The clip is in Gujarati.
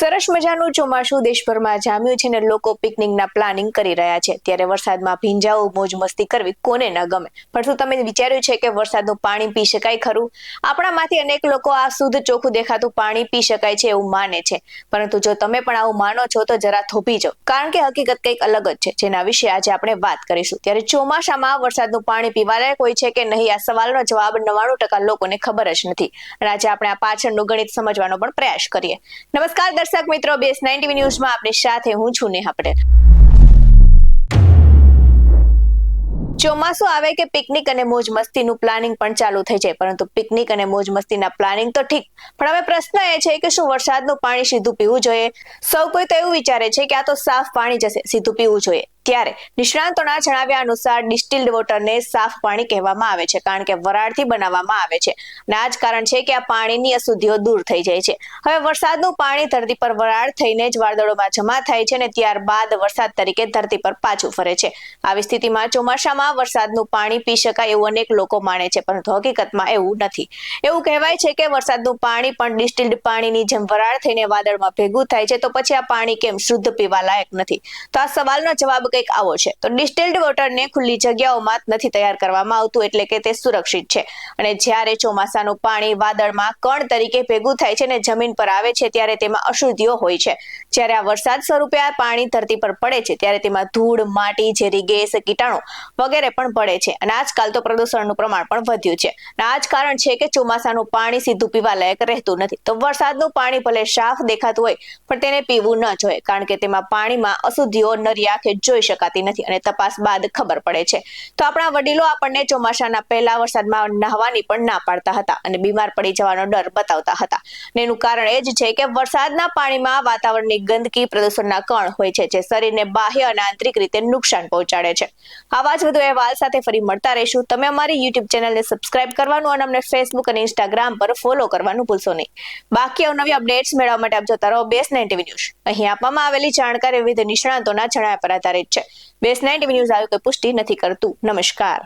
સરસ મજાનું ચોમાસું દેશભરમાં જામ્યું છે ને લોકો પિકનિકના પ્લાનિંગ કરી રહ્યા છે. ત્યારે વરસાદમાં ભીંજાવું મોજ મસ્તી કરવી કોને ન ગમે? પણ શું તમે વિચાર્યું છે કે વરસાદનું પાણી પી શકાય ખરું? આપણામાંથી અનેક લોકો આ શુદ્ધ ચોખ્ખું દેખાતું પાણી પી શકાય છે એવું માને છે. પરંતુ જો તમે પણ આવું માનો છો તો જરા થોભી જાઓ. કારણ કે હકીકત કંઈક અલગ જ છે. જેના વિશે આજે આપણે વાત કરીશું. ત્યારે ચોમાસામાં વરસાદનું પાણી પીવાલાયક હોય છે કે નહીં? આ સવાલનો જવાબ નવાણું ટકા લોકોને ખબર જ નથી. અને આજે આપણે આ પાછળનું ગણિત સમજવાનો પણ પ્રયાસ કરીએ. નમસ્કાર દર્શક મિત્રો બેસ નાઇન્ટી ન્યૂઝમાં આપની સાથે હું છું નેહા પટેલ. ચોમાસું આવે કે પિકનિક અને મોજ મસ્તીનું પ્લાનિંગ પણ ચાલુ થઈ જાય, પરંતુ પિકનિક અને મોજ મસ્તીના પ્લાનિંગ તો ઠીક. પણ હવે પ્રશ્ન એ છે કે શું વરસાદનું પાણી સીધું પીવું જોઈએ? સૌ કોઈ તો એવું વિચારે છે કે આ તો સાફ પાણી જશે, સીધું પીવું જોઈએ. ત્યારે નિષ્ણાંતોના જણાવ્યા અનુસાર ડિસ્ટિલ્ડ વોટરને સાફ પાણી કહેવામાં આવે છે, કારણ કે વરાળથી બનાવવામાં આવે છે. અને આ જ કારણ છે કે આ પાણીની અશુદ્ધિઓ દૂર થઈ જાય છે. હવે વરસાદનું પાણી ધરતી પર વરાળ થઈને જ વાદળોમાં જમા થાય છે અને ત્યારબાદ વરસાદ તરીકે ધરતી પર પાછું ફરે છે. આવી સ્થિતિમાં ચોમાસામાં વરસાદનું પાણી પી શકાય એવું અનેક લોકો માને છે, પરંતુ હકીકતમાં એવું નથી. એવું કહેવાય છે કે વરસાદનું પાણી પણ ડિસ્ટિલ્ડ પાણીની જેમ વરાળ થઈને વાદળમાં ભેગું થાય છે, તો પછી આ પાણી કેમ શુદ્ધ પીવા લાયક નથી? તો આ સવાલનો જવાબ કંઈક આવો છે. તો ડિસ્ટિલ્ડ વોટરને ખુલ્લી જગ્યાઓમાં નથી તૈયાર કરવામાં આવતું એટલે કે તે સુરક્ષિત છે. અને જ્યારે ચોમાસાનું પાણી વાદળમાં કણ તરીકે ભેગું થાય છે અને જમીન પર આવે છે ત્યારે તેમાં અશુદ્ધિઓ હોય છે. જ્યારે આ વરસાદ સ્વરૂપે આ પાણી ધરતી પર પડે છે ત્યારે તેમાં ધૂળ, માટી, ઝેરી ગેસ, કીટાણુ વગેરે પણ પડે છે. અને આજકાલ તો પ્રદૂષણનું પ્રમાણ પણ વધ્યું છે. અને આ જ કારણ છે કે ચોમાસાનું પાણી સીધું પીવા લાયક રહેતું નથી. તો વરસાદનું પાણી ભલે સાફ દેખાતું હોય, પણ તેને પીવું ન જોઈએ. કારણ કે તેમાં પાણીમાં અશુદ્ધિઓ નરિયા કે જોઈ શકાતી નથી અને તપાસ બાદ ખબર પડે છે. તો આપણા વડીલો આપણને ચોમાસાના પહેલા વરસાદમાં નહાવાની પણ ના પાડતા હતા અને બીમાર પડી જવાનો ડર બતાવતા હતા. અને એનું કારણ એ જ છે કે વરસાદના પાણીમાં વાતાવરણની ગંદકી, પ્રદૂષણના કણ હોય છે, જે શરીરને બાહ્ય અને આંતરિક રીતે નુકસાન પહોંચાડે છે. આવા જ વધુ અહેવાલ સાથે ફરી મળતા રહીશું. તમે અમારી યુટ્યુબ ચેનલને સબસ્ક્રાઇબ કરવાનું અને અમને ફેસબુક અને ઇન્સ્ટાગ્રામ પર ફોલો કરવાનું ભૂલશો નહીં. બાકી અવનવી અપડેટ્સ મેળવવા માટે આપ જોતા રહો બેસ નાઇન ન્યૂઝ. અહીં આપવામાં આવેલી જાણકારી વિવિધ નિષ્ણાંતોના જણાવ્યા પર આધારિત છે. બેસ નાઇન ટીવી ન્યૂઝ કોઈ પુષ્ટિ નથી કરતું. નમસ્કાર.